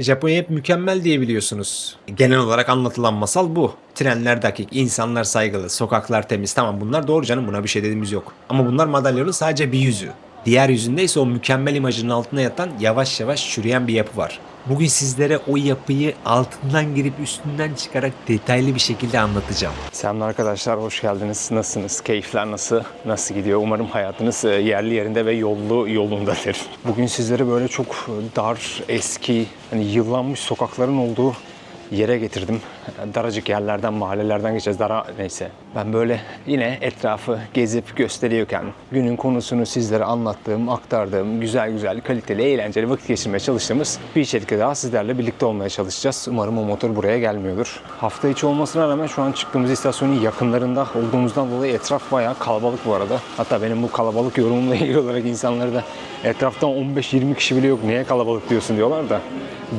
Japonya hep mükemmel diye biliyorsunuz. Genel olarak anlatılan masal bu. Trenler dakik, insanlar saygılı, sokaklar temiz. Tamam bunlar doğru canım buna bir şey dediğimiz yok. Ama bunlar madalyonun sadece bir yüzü. Diğer yüzünde ise o mükemmel imajının altında yatan yavaş yavaş çürüyen bir yapı var. Bugün sizlere o yapıyı altından girip üstünden çıkarak detaylı bir şekilde anlatacağım. Selamlar arkadaşlar, hoş geldiniz. Nasılsınız? Keyifler nasıl? Nasıl gidiyor? Umarım hayatınız e, yerli yerinde ve yollu yolundadır. Bugün sizlere böyle çok dar, eski, hani yıllanmış sokakların olduğu yere getirdim. Daracık yerlerden, mahallelerden geçeceğiz. Dara neyse. Ben böyle yine etrafı gezip gösteriyorken günün konusunu sizlere anlattığım, aktardığım, güzel güzel, kaliteli, eğlenceli vakit geçirmeye çalıştığımız bir içerikte daha sizlerle birlikte olmaya çalışacağız. Umarım o motor buraya gelmiyordur. Hafta içi olmasına rağmen şu an çıktığımız istasyonun yakınlarında olduğumuzdan dolayı etraf bayağı kalabalık bu arada. Hatta benim bu kalabalık yorumumla ilgili olarak insanları da etraftan 15-20 kişi bile yok. Niye kalabalık diyorsun diyorlar da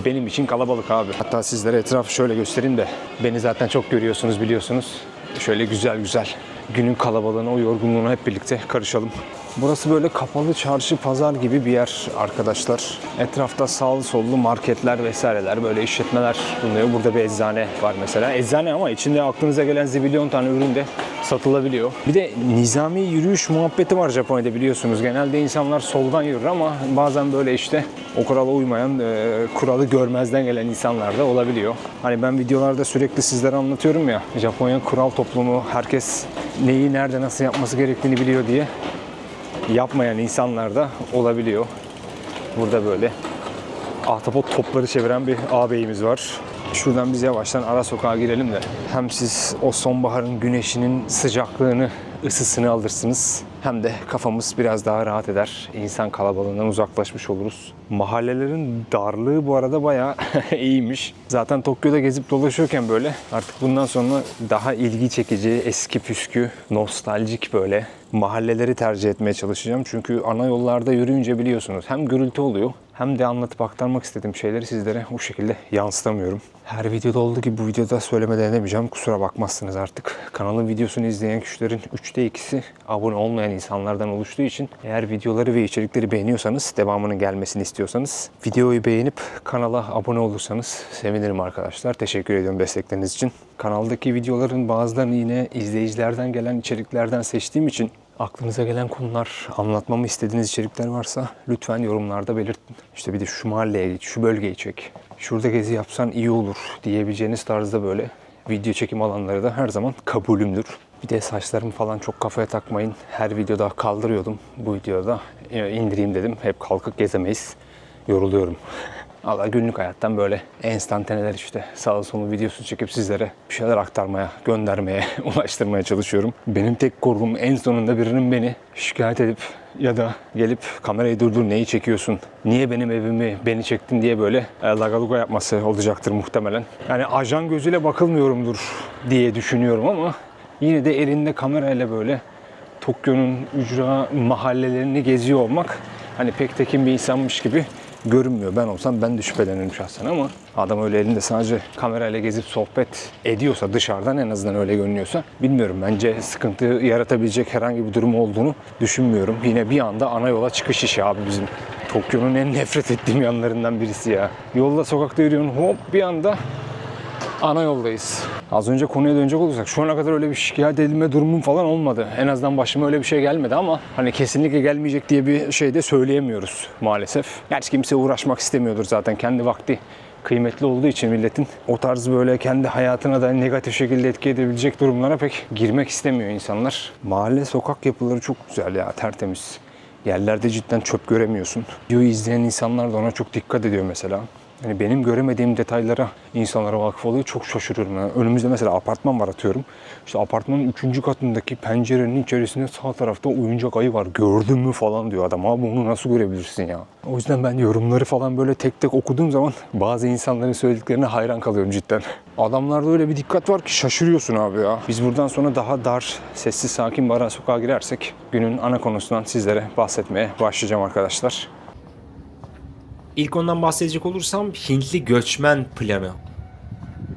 benim için kalabalık abi. Hatta sizlere etrafı şöyle göstereyim de beni zaten çok görüyorsunuz biliyorsunuz. Şöyle güzel güzel günün kalabalığına o yorgunluğuna hep birlikte karışalım. Burası böyle kapalı çarşı pazar gibi bir yer arkadaşlar. Etrafta sağlı sollu marketler vesaireler böyle işletmeler bulunuyor. Burada bir eczane var mesela. Eczane ama içinde aklınıza gelen zibilyon tane ürün de satılabiliyor. Bir de nizami yürüyüş muhabbeti var Japonya'da biliyorsunuz. Genelde insanlar soldan yürür ama bazen böyle işte o kurala uymayan, e, kuralı görmezden gelen insanlar da olabiliyor. Hani ben videolarda sürekli sizlere anlatıyorum ya Japonya kural toplumu, herkes neyi nerede nasıl yapması gerektiğini biliyor diye yapmayan insanlar da olabiliyor. Burada böyle ahtapot topları çeviren bir ağabeyimiz var. Şuradan biz yavaştan ara sokağa girelim de hem siz o sonbaharın güneşinin sıcaklığını, ısısını alırsınız hem de kafamız biraz daha rahat eder. İnsan kalabalığından uzaklaşmış oluruz. Mahallelerin darlığı bu arada bayağı iyiymiş. Zaten Tokyo'da gezip dolaşıyorken böyle artık bundan sonra daha ilgi çekici, eski püskü, nostaljik böyle mahalleleri tercih etmeye çalışacağım. Çünkü ana yollarda yürüyünce biliyorsunuz hem gürültü oluyor hem de anlatıp aktarmak istediğim şeyleri sizlere o şekilde yansıtamıyorum. Her videoda olduğu gibi bu videoda söylemeden edemeyeceğim. Kusura bakmazsınız artık. Kanalın videosunu izleyen kişilerin 3'te 2'si abone olmayan insanlardan oluştuğu için eğer videoları ve içerikleri beğeniyorsanız, devamının gelmesini istiyorsanız videoyu beğenip kanala abone olursanız sevinirim arkadaşlar. Teşekkür ediyorum destekleriniz için. Kanaldaki videoların bazılarını yine izleyicilerden gelen içeriklerden seçtiğim için Aklınıza gelen konular, anlatmamı istediğiniz içerikler varsa lütfen yorumlarda belirtin. İşte bir de şu mahalleye git, şu bölgeyi çek, şurada gezi yapsan iyi olur diyebileceğiniz tarzda böyle video çekim alanları da her zaman kabulümdür. Bir de saçlarımı falan çok kafaya takmayın. Her videoda kaldırıyordum. Bu videoda e, indireyim dedim. Hep kalkıp gezemeyiz. Yoruluyorum. Allah günlük hayattan böyle enstantaneler işte sağ solu videosu çekip sizlere bir şeyler aktarmaya, göndermeye, ulaştırmaya çalışıyorum. Benim tek korkum en sonunda birinin beni şikayet edip ya da gelip kamerayı durdur neyi çekiyorsun, niye benim evimi beni çektin diye böyle e, lagaluga yapması olacaktır muhtemelen. Yani ajan gözüyle bakılmıyorumdur diye düşünüyorum ama yine de elinde kamerayla böyle Tokyo'nun ücra mahallelerini geziyor olmak hani pek tekin bir insanmış gibi görünmüyor. Ben olsam ben de şüphelenirim şahsen ama adam öyle elinde sadece kamerayla gezip sohbet ediyorsa dışarıdan en azından öyle görünüyorsa bilmiyorum. Bence sıkıntı yaratabilecek herhangi bir durum olduğunu düşünmüyorum. Yine bir anda ana yola çıkış işi abi bizim. Tokyo'nun en nefret ettiğim yanlarından birisi ya. Yolda sokakta yürüyorsun hop bir anda ana yoldayız. Az önce konuya dönecek olursak şu ana kadar öyle bir şikayet edilme durumum falan olmadı. En azından başıma öyle bir şey gelmedi ama hani kesinlikle gelmeyecek diye bir şey de söyleyemiyoruz maalesef. Gerçi kimse uğraşmak istemiyordur zaten kendi vakti kıymetli olduğu için milletin o tarz böyle kendi hayatına da negatif şekilde etki edebilecek durumlara pek girmek istemiyor insanlar. Mahalle sokak yapıları çok güzel ya tertemiz. Yerlerde cidden çöp göremiyorsun. Videoyu izleyen insanlar da ona çok dikkat ediyor mesela. Yani benim göremediğim detaylara insanlara vakıf oluyor. Çok şaşırıyorum. Yani önümüzde mesela apartman var atıyorum. İşte apartmanın 3. katındaki pencerenin içerisinde sağ tarafta oyuncak ayı var. Gördün mü falan diyor adam. Abi onu nasıl görebilirsin ya? O yüzden ben yorumları falan böyle tek tek okuduğum zaman bazı insanların söylediklerine hayran kalıyorum cidden. Adamlarda öyle bir dikkat var ki şaşırıyorsun abi ya. Biz buradan sonra daha dar, sessiz, sakin bir ara sokağa girersek günün ana konusundan sizlere bahsetmeye başlayacağım arkadaşlar. İlk ondan bahsedecek olursam Hintli göçmen planı.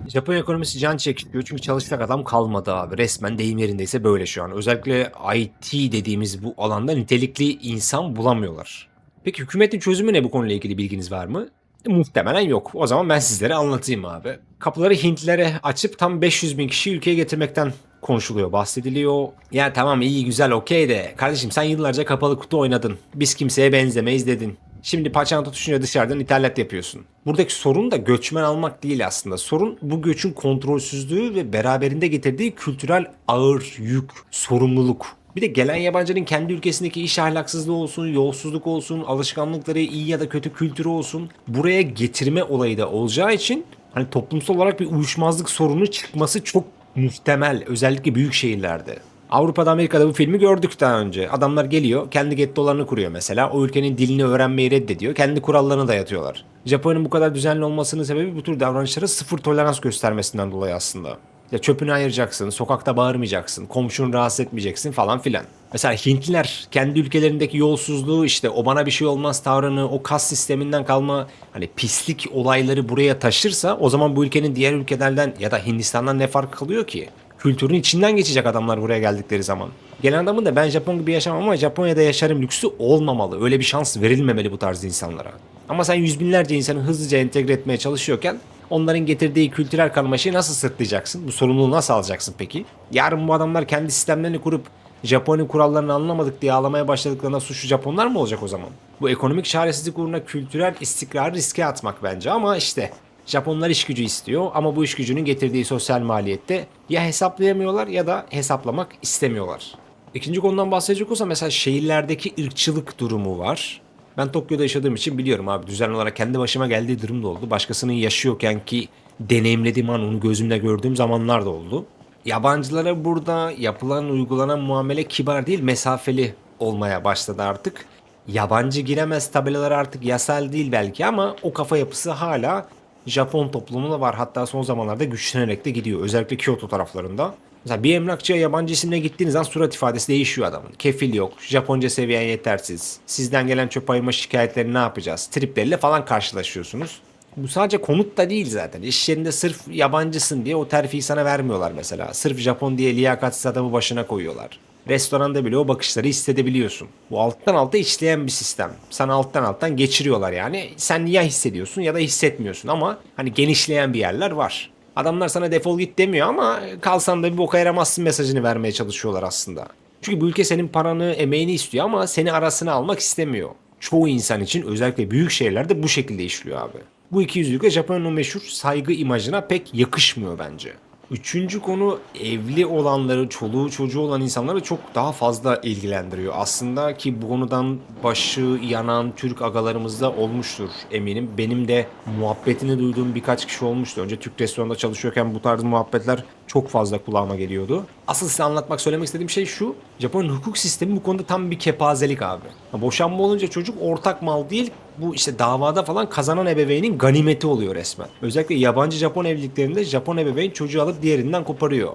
Japonya ekonomisi can çekişiyor çünkü çalışacak adam kalmadı abi. Resmen deyim yerindeyse böyle şu an. Özellikle IT dediğimiz bu alanda nitelikli insan bulamıyorlar. Peki hükümetin çözümü ne bu konuyla ilgili bilginiz var mı? Muhtemelen yok. O zaman ben sizlere anlatayım abi. Kapıları Hintlilere açıp tam 500 bin kişi ülkeye getirmekten konuşuluyor, bahsediliyor. Ya tamam iyi güzel okey de kardeşim sen yıllarca kapalı kutu oynadın. Biz kimseye benzemeyiz dedin. Şimdi paçan tutuşunca dışarıdan ithalat yapıyorsun. Buradaki sorun da göçmen almak değil aslında. Sorun bu göçün kontrolsüzlüğü ve beraberinde getirdiği kültürel ağır yük, sorumluluk. Bir de gelen yabancının kendi ülkesindeki iş ahlaksızlığı olsun, yolsuzluk olsun, alışkanlıkları iyi ya da kötü kültürü olsun buraya getirme olayı da olacağı için hani toplumsal olarak bir uyuşmazlık sorunu çıkması çok muhtemel özellikle büyük şehirlerde. Avrupa'da Amerika'da bu filmi gördük daha önce. Adamlar geliyor kendi gettolarını kuruyor mesela. O ülkenin dilini öğrenmeyi reddediyor. Kendi kurallarını dayatıyorlar. Japonya'nın bu kadar düzenli olmasının sebebi bu tür davranışlara sıfır tolerans göstermesinden dolayı aslında. Ya çöpünü ayıracaksın, sokakta bağırmayacaksın, komşunu rahatsız etmeyeceksin falan filan. Mesela Hintliler kendi ülkelerindeki yolsuzluğu işte o bana bir şey olmaz tavrını, o kas sisteminden kalma hani pislik olayları buraya taşırsa o zaman bu ülkenin diğer ülkelerden ya da Hindistan'dan ne fark kalıyor ki? Kültürün içinden geçecek adamlar buraya geldikleri zaman. Gelen adamın da ben Japon gibi yaşamam ama Japonya'da yaşarım lüksü olmamalı. Öyle bir şans verilmemeli bu tarz insanlara. Ama sen yüz binlerce insanı hızlıca entegre etmeye çalışıyorken onların getirdiği kültürel karmaşayı nasıl sırtlayacaksın? Bu sorumluluğu nasıl alacaksın peki? Yarın bu adamlar kendi sistemlerini kurup Japonya kurallarını anlamadık diye ağlamaya başladıklarında suçlu Japonlar mı olacak o zaman? Bu ekonomik çaresizlik uğruna kültürel istikrarı riske atmak bence ama işte Japonlar iş gücü istiyor ama bu iş gücünün getirdiği sosyal maliyette ya hesaplayamıyorlar ya da hesaplamak istemiyorlar. İkinci konudan bahsedecek olsam mesela şehirlerdeki ırkçılık durumu var. Ben Tokyo'da yaşadığım için biliyorum abi düzenli olarak kendi başıma geldiği durum da oldu. Başkasının yaşıyorken ki deneyimlediğim an onu gözümle gördüğüm zamanlar da oldu. Yabancılara burada yapılan uygulanan muamele kibar değil mesafeli olmaya başladı artık. Yabancı giremez tabelaları artık yasal değil belki ama o kafa yapısı hala Japon toplumunda var. Hatta son zamanlarda güçlenerek de gidiyor. Özellikle Kyoto taraflarında. Mesela bir emlakçıya yabancı isimle gittiğiniz an surat ifadesi değişiyor adamın. Kefil yok, Japonca seviyen yetersiz, sizden gelen çöp ayırma şikayetlerini ne yapacağız, tripleriyle falan karşılaşıyorsunuz. Bu sadece konut da değil zaten. İş yerinde sırf yabancısın diye o terfiyi sana vermiyorlar mesela. Sırf Japon diye liyakatsiz adamı başına koyuyorlar. Restoranda bile o bakışları hissedebiliyorsun. Bu alttan alta işleyen bir sistem. Sana alttan alttan geçiriyorlar yani. Sen ya hissediyorsun ya da hissetmiyorsun ama hani genişleyen bir yerler var. Adamlar sana defol git demiyor ama kalsan da bir boka yaramazsın mesajını vermeye çalışıyorlar aslında. Çünkü bu ülke senin paranı, emeğini istiyor ama seni arasına almak istemiyor. Çoğu insan için özellikle büyük şehirlerde bu şekilde işliyor abi. Bu iki yüzlülük Japonya'nın meşhur saygı imajına pek yakışmıyor bence. Üçüncü konu evli olanları, çoluğu çocuğu olan insanları çok daha fazla ilgilendiriyor. Aslında ki bu konudan başı yanan Türk agalarımızda olmuştur eminim. Benim de muhabbetini duyduğum birkaç kişi olmuştu. Önce Türk restoranında çalışıyorken bu tarz muhabbetler çok fazla kulağıma geliyordu. Asıl size anlatmak, söylemek istediğim şey şu. Japon hukuk sistemi bu konuda tam bir kepazelik abi. Boşanma olunca çocuk ortak mal değil, bu işte davada falan kazanan ebeveynin ganimeti oluyor resmen. Özellikle yabancı Japon evliliklerinde Japon ebeveyn çocuğu alıp diğerinden koparıyor.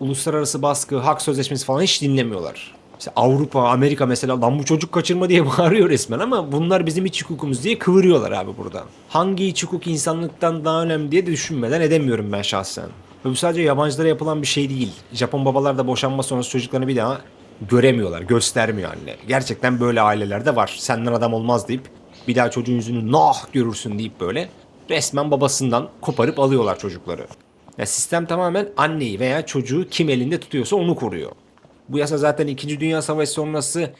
Uluslararası baskı, hak sözleşmesi falan hiç dinlemiyorlar. İşte Avrupa, Amerika mesela lan bu çocuk kaçırma diye bağırıyor resmen ama bunlar bizim iç hukukumuz diye kıvırıyorlar abi buradan. Hangi iç hukuk insanlıktan daha önemli diye de düşünmeden edemiyorum ben şahsen. Ve bu sadece yabancılara yapılan bir şey değil. Japon babalar da boşanma sonrası çocuklarını bir daha göremiyorlar, göstermiyor anne. Gerçekten böyle aileler de var. Senden adam olmaz deyip bir daha çocuğun yüzünü nah görürsün deyip böyle resmen babasından koparıp alıyorlar çocukları. Ya sistem tamamen anneyi veya çocuğu kim elinde tutuyorsa onu koruyor. Bu yasa zaten 2. Dünya Savaşı sonrası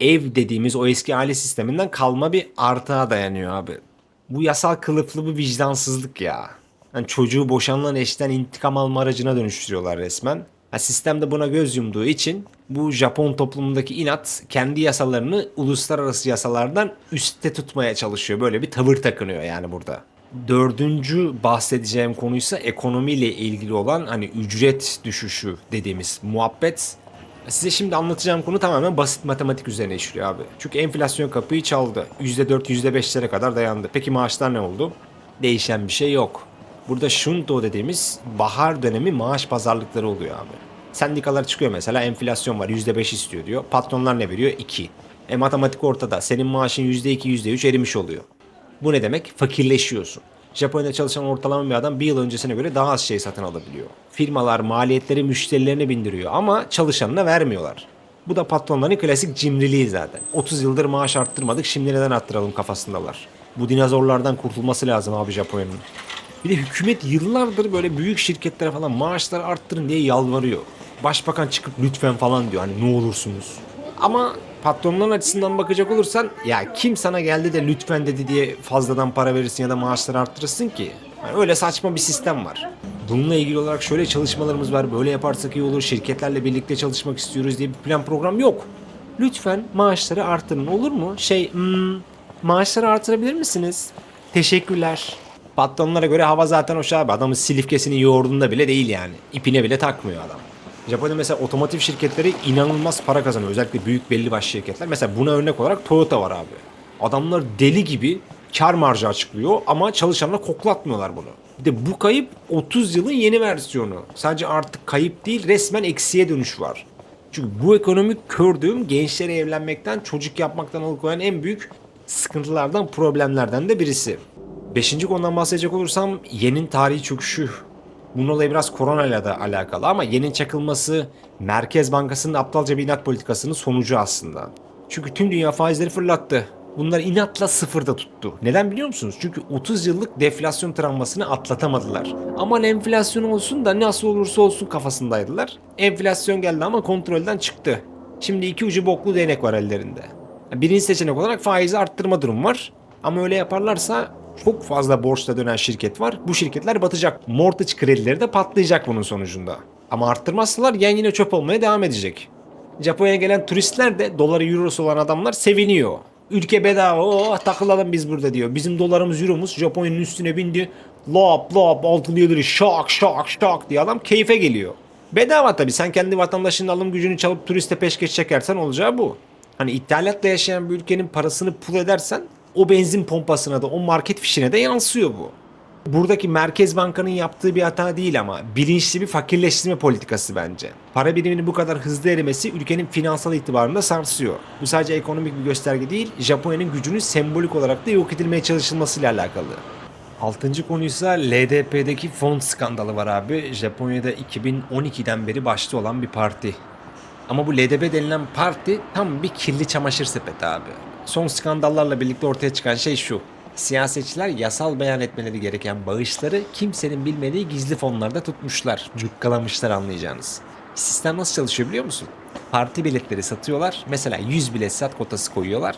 ev dediğimiz o eski aile sisteminden kalma bir artığa dayanıyor abi. Bu yasal kılıflı bir vicdansızlık ya. Yani çocuğu boşanılan eşten intikam alma aracına dönüştürüyorlar resmen. Ha, sistem de buna göz yumduğu için bu Japon toplumundaki inat kendi yasalarını uluslararası yasalardan üstte tutmaya çalışıyor. Böyle bir tavır takınıyor yani burada. Dördüncü bahsedeceğim konuysa ekonomiyle ilgili olan hani ücret düşüşü dediğimiz muhabbet. Size şimdi anlatacağım konu tamamen basit matematik üzerine işliyor abi. Çünkü enflasyon kapıyı çaldı. %4, %5'lere kadar dayandı. Peki maaşlar ne oldu? Değişen bir şey yok. Burada şunto dediğimiz bahar dönemi maaş pazarlıkları oluyor abi. Sendikalar çıkıyor mesela enflasyon var %5 istiyor diyor. Patronlar ne veriyor? 2. E matematik ortada. Senin maaşın %2, %3 erimiş oluyor. Bu ne demek? Fakirleşiyorsun. Japonya'da çalışan ortalama bir adam bir yıl öncesine göre daha az şey satın alabiliyor. Firmalar maliyetleri müşterilerine bindiriyor ama çalışanına vermiyorlar. Bu da patronların klasik cimriliği zaten. 30 yıldır maaş arttırmadık şimdi neden arttıralım kafasındalar. Bu dinozorlardan kurtulması lazım abi Japonya'nın. Bir de hükümet yıllardır böyle büyük şirketlere falan maaşları arttırın diye yalvarıyor. Başbakan çıkıp lütfen falan diyor hani ne olursunuz. Ama patronların açısından bakacak olursan ya kim sana geldi de lütfen dedi diye fazladan para verirsin ya da maaşları arttırırsın ki. Yani öyle saçma bir sistem var. Bununla ilgili olarak şöyle çalışmalarımız var, böyle yaparsak iyi olur, şirketlerle birlikte çalışmak istiyoruz diye bir plan program yok. Lütfen maaşları arttırın olur mu? Şey, hmm, maaşları artırabilir misiniz? Teşekkürler. Patronlara göre hava zaten hoş abi. Adamın silifkesinin yoğurdunda bile değil yani. İpine bile takmıyor adam. Japonya'da mesela otomotiv şirketleri inanılmaz para kazanıyor. Özellikle büyük belli başlı şirketler. Mesela buna örnek olarak Toyota var abi. Adamlar deli gibi kar marjı açıklıyor ama çalışanlara koklatmıyorlar bunu. Bir de bu kayıp 30 yılın yeni versiyonu. Sadece artık kayıp değil resmen eksiye dönüş var. Çünkü bu ekonomik kördüğüm gençleri evlenmekten, çocuk yapmaktan alıkoyan en büyük sıkıntılardan, problemlerden de birisi. Beşinci konudan bahsedecek olursam yenin tarihi çöküşü. Bunun olayı biraz koronayla da alakalı ama yenin çakılması Merkez Bankası'nın aptalca bir inat politikasının sonucu aslında. Çünkü tüm dünya faizleri fırlattı. Bunlar inatla sıfırda tuttu. Neden biliyor musunuz? Çünkü 30 yıllık deflasyon travmasını atlatamadılar. Aman enflasyon olsun da nasıl olursa olsun kafasındaydılar. Enflasyon geldi ama kontrolden çıktı. Şimdi iki ucu boklu değnek var ellerinde. Birinci seçenek olarak faizi arttırma durum var. Ama öyle yaparlarsa çok fazla borçla dönen şirket var. Bu şirketler batacak. Mortgage kredileri de patlayacak bunun sonucunda. Ama arttırmazsalar yen yine çöp olmaya devam edecek. Japonya'ya gelen turistler de doları eurosu olan adamlar seviniyor. Ülke bedava oh, takılalım biz burada diyor. Bizim dolarımız euromuz Japonya'nın üstüne bindi. Lop lop altın lirayı şak şak şak diye adam keyfe geliyor. Bedava tabii sen kendi vatandaşının alım gücünü çalıp turiste peşkeş çekersen olacağı bu. Hani ithalatla yaşayan bir ülkenin parasını pul edersen o benzin pompasına da o market fişine de yansıyor bu. Buradaki Merkez Banka'nın yaptığı bir hata değil ama bilinçli bir fakirleştirme politikası bence. Para biriminin bu kadar hızlı erimesi ülkenin finansal itibarını da sarsıyor. Bu sadece ekonomik bir gösterge değil, Japonya'nın gücünün sembolik olarak da yok edilmeye çalışılmasıyla alakalı. Altıncı konuysa LDP'deki fon skandalı var abi. Japonya'da 2012'den beri başta olan bir parti. Ama bu LDP denilen parti tam bir kirli çamaşır sepeti abi. Son skandallarla birlikte ortaya çıkan şey şu. Siyasetçiler yasal beyan etmeleri gereken bağışları kimsenin bilmediği gizli fonlarda tutmuşlar. Cukkalamışlar anlayacağınız. Sistem nasıl çalışıyor biliyor musun? Parti biletleri satıyorlar. Mesela 100 bilet sat kotası koyuyorlar.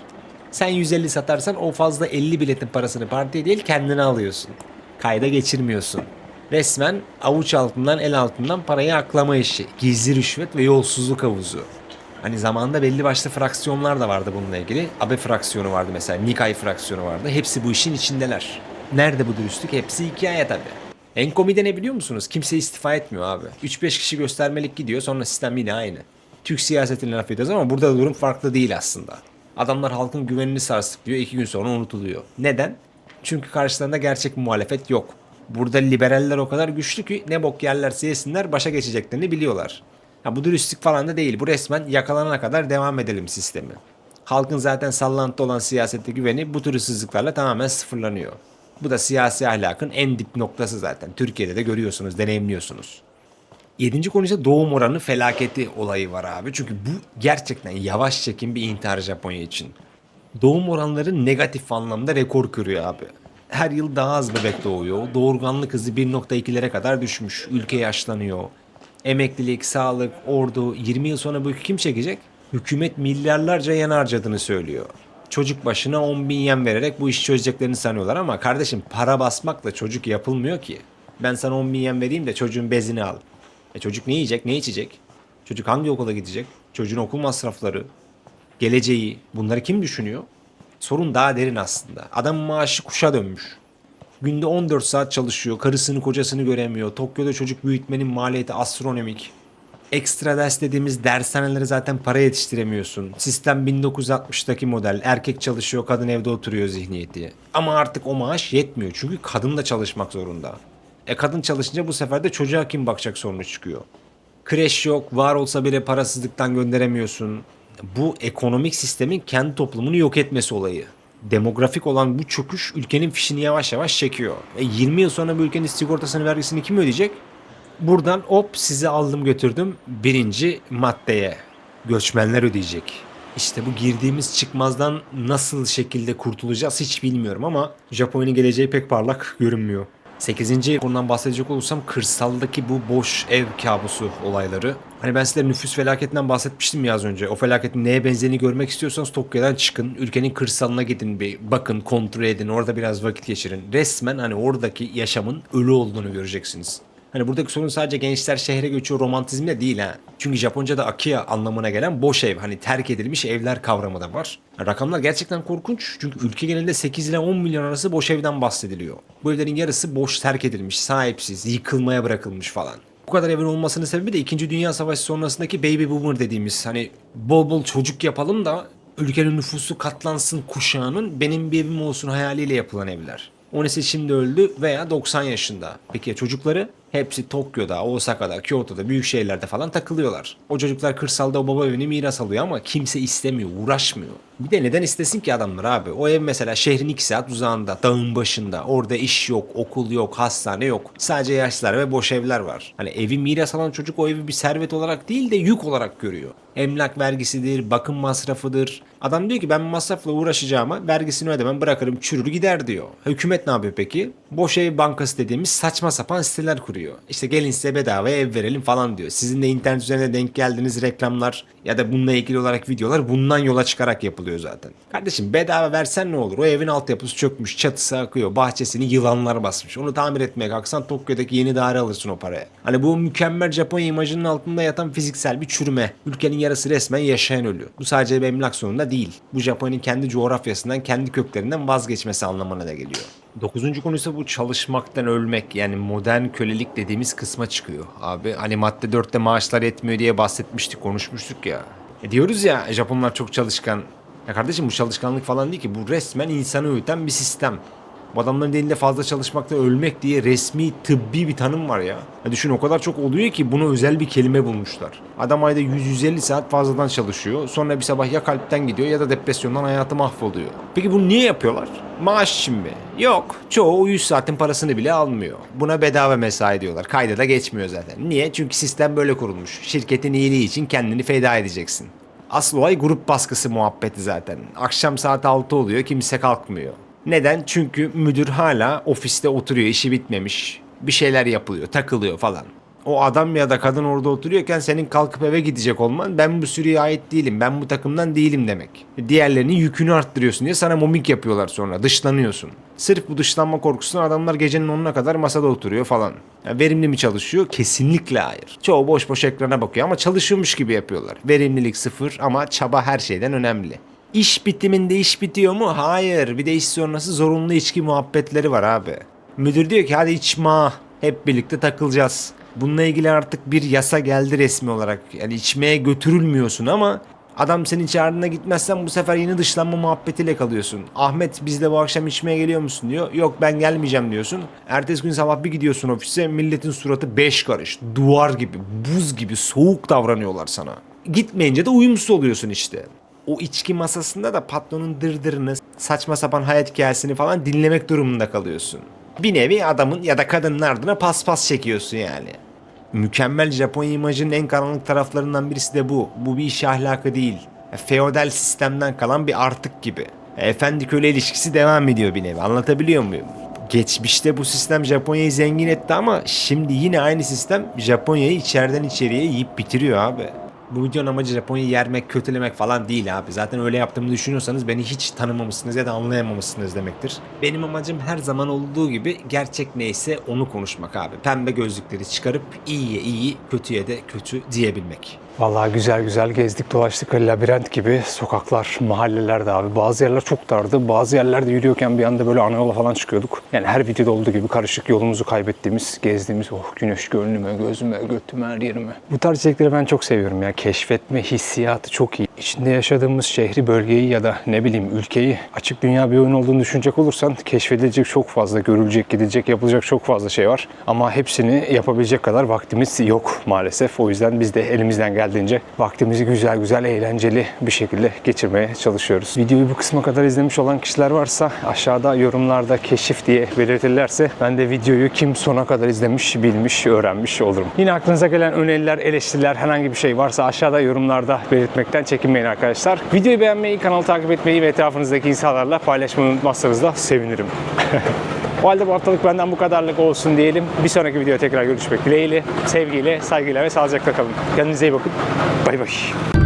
Sen 150 satarsan o fazla 50 biletin parasını partiye değil kendine alıyorsun. Kayda geçirmiyorsun. Resmen avuç altından el altından parayı aklama işi. Gizli rüşvet ve yolsuzluk havuzu. Hani zamanında belli başlı fraksiyonlar da vardı bununla ilgili. Abe fraksiyonu vardı mesela, Nikkei fraksiyonu vardı. Hepsi bu işin içindeler. Nerede bu dürüstlük? Hepsi hikaye tabii. En komide ne biliyor musunuz? Kimse istifa etmiyor abi. 3-5 kişi göstermelik gidiyor sonra sistem yine aynı. Türk siyasetini laf ediyoruz ama burada da durum farklı değil aslında. Adamlar halkın güvenini sarsık diyor, iki gün sonra unutuluyor. Neden? Çünkü karşılarında gerçek muhalefet yok. Burada liberaller o kadar güçlü ki ne bok yerlerse yesinler başa geçeceklerini biliyorlar. Ha, bu dürüstlük falan da değil. Bu resmen yakalanana kadar devam edelim sistemi. Halkın zaten sallantıda olan siyasette güveni bu tür hırsızlıklarla tamamen sıfırlanıyor. Bu da siyasi ahlakın en dip noktası zaten. Türkiye'de de görüyorsunuz, deneyimliyorsunuz. Yedinci konu ise doğum oranı felaketi olayı var abi. Çünkü bu gerçekten yavaş çekim bir intihar Japonya için. Doğum oranları negatif anlamda rekor kırıyor abi. Her yıl daha az bebek doğuyor. Doğurganlık hızı 1.2'lere kadar düşmüş. Ülke yaşlanıyor. Emeklilik, sağlık, ordu 20 yıl sonra bu kim çekecek? Hükümet milyarlarca yen harcadığını söylüyor. Çocuk başına 10 bin yen vererek bu işi çözeceklerini sanıyorlar ama kardeşim para basmakla çocuk yapılmıyor ki. Ben sana 10 bin yen vereyim de çocuğun bezini al. E çocuk ne yiyecek, ne içecek? Çocuk hangi okula gidecek? Çocuğun okul masrafları, geleceği bunları kim düşünüyor? Sorun daha derin aslında. Adamın maaşı kuşa dönmüş. Günde 14 saat çalışıyor. Karısını kocasını göremiyor. Tokyo'da çocuk büyütmenin maliyeti astronomik. Ekstra ders dediğimiz dershaneleri zaten para yetiştiremiyorsun. Sistem 1960'taki model. Erkek çalışıyor, kadın evde oturuyor zihniyeti. Ama artık o maaş yetmiyor. Çünkü kadın da çalışmak zorunda. E kadın çalışınca bu sefer de çocuğa kim bakacak sorunu çıkıyor. Kreş yok, var olsa bile parasızlıktan gönderemiyorsun. Bu ekonomik sistemin kendi toplumunu yok etmesi olayı. Demografik olan bu çöküş ülkenin fişini yavaş yavaş çekiyor. E 20 yıl sonra bu ülkenin sigortasını vergisini kim ödeyecek? Buradan hop sizi aldım götürdüm birinci maddeye. Göçmenler ödeyecek. İşte bu girdiğimiz çıkmazdan nasıl şekilde kurtulacağız hiç bilmiyorum ama Japonya'nın geleceği pek parlak görünmüyor. 8. konudan bahsedecek olursam kırsaldaki bu boş ev kabusu olayları. Hani ben size nüfus felaketinden bahsetmiştim ya az önce. O felaketin neye benzediğini görmek istiyorsanız Tokyo'dan çıkın. Ülkenin kırsalına gidin bir bakın kontrol edin. Orada biraz vakit geçirin. Resmen hani oradaki yaşamın ölü olduğunu göreceksiniz. Hani buradaki sorun sadece gençler şehre göçüyor romantizmle değil ha. Çünkü Japonca'da akiya anlamına gelen boş ev hani terk edilmiş evler kavramı da var. Rakamlar gerçekten korkunç. Çünkü ülke genelinde 8 ile 10 milyon arası boş evden bahsediliyor. Bu evlerin yarısı boş terk edilmiş, sahipsiz, yıkılmaya bırakılmış falan. Bu kadar evin olmasının sebebi de 2. Dünya Savaşı sonrasındaki baby boomer dediğimiz hani bol bol çocuk yapalım da ülkenin nüfusu katlansın kuşağının benim bir evim olsun hayaliyle yapılan evler. O nesil şimdi öldü veya 90 yaşında. Peki ya çocukları? Hepsi Tokyo'da, Osaka'da, Kyoto'da, büyük şehirlerde falan takılıyorlar. O çocuklar kırsalda o baba evini miras alıyor ama kimse istemiyor, uğraşmıyor. Bir de neden istesin ki adamlar abi? O ev mesela şehrin 2 saat uzağında, dağın başında. Orada iş yok, okul yok, hastane yok. Sadece yaşlılar ve boş evler var. Hani evi miras alan çocuk o evi bir servet olarak değil de yük olarak görüyor. Emlak vergisidir, bakım masrafıdır. Adam diyor ki ben masrafla uğraşacağıma vergisini ödemem bırakırım çürür gider diyor. Hükümet ne yapıyor peki? Boş ev bankası dediğimiz saçma sapan siteler kuruyor. İşte gelin size bedava ev verelim falan diyor. Sizin de internet üzerine denk geldiğiniz reklamlar ya da bununla ilgili olarak videolar bundan yola çıkarak yapılıyor zaten. Kardeşim bedava versen ne olur? O evin altyapısı çökmüş, çatısı akıyor, bahçesini yılanlar basmış. Onu tamir etmeye kalksan Tokyo'daki yeni daire alırsın o paraya. Hani bu mükemmel Japonya imajının altında yatan fiziksel bir çürüme. Ülkenin yarısı resmen yaşayan ölü. Bu sadece bir emlak sorununda değil. Bu Japonya'nın kendi coğrafyasından, kendi köklerinden vazgeçmesi anlamına da geliyor. Dokuzuncu konu ise bu çalışmaktan ölmek yani modern kölelik dediğimiz kısma çıkıyor abi. Hani madde 4'te maaşlar yetmiyor diye bahsetmiştik konuşmuştuk ya. E diyoruz ya Japonlar çok çalışkan. Ya kardeşim bu çalışkanlık falan değil ki bu resmen insanı öğüten bir sistem. Adamların elinde fazla çalışmakta ölmek diye resmi tıbbi bir tanım var ya. ya. Düşün o kadar çok oluyor ki bunu özel bir kelime bulmuşlar. Adam ayda 100-150 saat fazladan çalışıyor. Sonra bir sabah ya kalpten gidiyor ya da depresyondan hayatı mahvoluyor. Peki bunu niye yapıyorlar? Maaş için mi? Yok. Çoğu o 100 saatin parasını bile almıyor. Buna bedava mesai diyorlar. Kayda da geçmiyor zaten. Niye? Çünkü sistem böyle kurulmuş. Şirketin iyiliği için kendini feda edeceksin. Asıl olay grup baskısı muhabbeti zaten. Akşam saat 6 oluyor kimse kalkmıyor. Neden? Çünkü müdür hala ofiste oturuyor, işi bitmemiş. Bir şeyler yapılıyor, takılıyor falan. O adam ya da kadın orada oturuyorken senin kalkıp eve gidecek olman ben bu sürüye ait değilim, ben bu takımdan değilim demek. Diğerlerinin yükünü arttırıyorsun diye sana mobbing yapıyorlar sonra, dışlanıyorsun. Sırf bu dışlanma korkusundan adamlar gecenin 10'una kadar masada oturuyor falan. Ya verimli mi çalışıyor? Kesinlikle hayır. Çoğu boş boş ekrana bakıyor ama çalışıyormuş gibi yapıyorlar. Verimlilik sıfır ama çaba her şeyden önemli. İş bitiminde iş bitiyor mu? Hayır. Bir de iş sonrası zorunlu içki muhabbetleri var abi. Müdür diyor ki hadi içma. Hep birlikte takılacağız. Bununla ilgili artık bir yasa geldi resmi olarak. Yani içmeye götürülmüyorsun ama adam senin çağrına gitmezsen bu sefer yeni dışlanma muhabbetiyle kalıyorsun. Ahmet bizle bu akşam içmeye geliyor musun diyor. Yok ben gelmeyeceğim diyorsun. Ertesi gün sabah bir gidiyorsun ofise milletin suratı beş karış. Duvar gibi, buz gibi soğuk davranıyorlar sana. Gitmeyince de uyumsuz oluyorsun işte o içki masasında da patronun dırdırını, saçma sapan hayat hikayesini falan dinlemek durumunda kalıyorsun. Bir nevi adamın ya da kadının ardına paspas çekiyorsun yani. Mükemmel Japonya imajının en karanlık taraflarından birisi de bu. Bu bir iş ahlakı değil. Feodal sistemden kalan bir artık gibi. Efendi köle ilişkisi devam ediyor bir nevi. Anlatabiliyor muyum? Geçmişte bu sistem Japonya'yı zengin etti ama şimdi yine aynı sistem Japonya'yı içeriden içeriye yiyip bitiriyor abi. Bu videonun amacı Japonya'yı yermek, kötülemek falan değil abi. Zaten öyle yaptığımı düşünüyorsanız beni hiç tanımamışsınız ya da anlayamamışsınız demektir. Benim amacım her zaman olduğu gibi gerçek neyse onu konuşmak abi. Pembe gözlükleri çıkarıp iyiye iyi, kötüye de kötü diyebilmek. Vallahi güzel güzel gezdik dolaştık ve labirent gibi sokaklar, mahallelerde abi. Bazı yerler çok dardı. Bazı yerlerde yürüyorken bir anda böyle ana falan çıkıyorduk. Yani her videoda olduğu gibi karışık yolumuzu kaybettiğimiz, gezdiğimiz oh güneş gönlüme, gözüme, götüme, her yerime. Bu tarz içerikleri ben çok seviyorum ya. Keşfetme hissiyatı çok iyi. İçinde yaşadığımız şehri, bölgeyi ya da ne bileyim ülkeyi açık dünya bir oyun olduğunu düşünecek olursan keşfedilecek çok fazla, görülecek, gidilecek, yapılacak çok fazla şey var. Ama hepsini yapabilecek kadar vaktimiz yok maalesef. O yüzden biz de elimizden geldiğince geldiğince vaktimizi güzel güzel eğlenceli bir şekilde geçirmeye çalışıyoruz. Videoyu bu kısma kadar izlemiş olan kişiler varsa aşağıda yorumlarda keşif diye belirtirlerse ben de videoyu kim sona kadar izlemiş, bilmiş, öğrenmiş olurum. Yine aklınıza gelen öneriler, eleştiriler herhangi bir şey varsa aşağıda yorumlarda belirtmekten çekinmeyin arkadaşlar. Videoyu beğenmeyi, kanalı takip etmeyi ve etrafınızdaki insanlarla paylaşmayı unutmazsanız da sevinirim. O halde bu haftalık benden bu kadarlık olsun diyelim. Bir sonraki videoya tekrar görüşmek dileğiyle. Sevgiyle, saygıyla ve sağlıcakla kalın. Kendinize iyi bakın. Bay bay.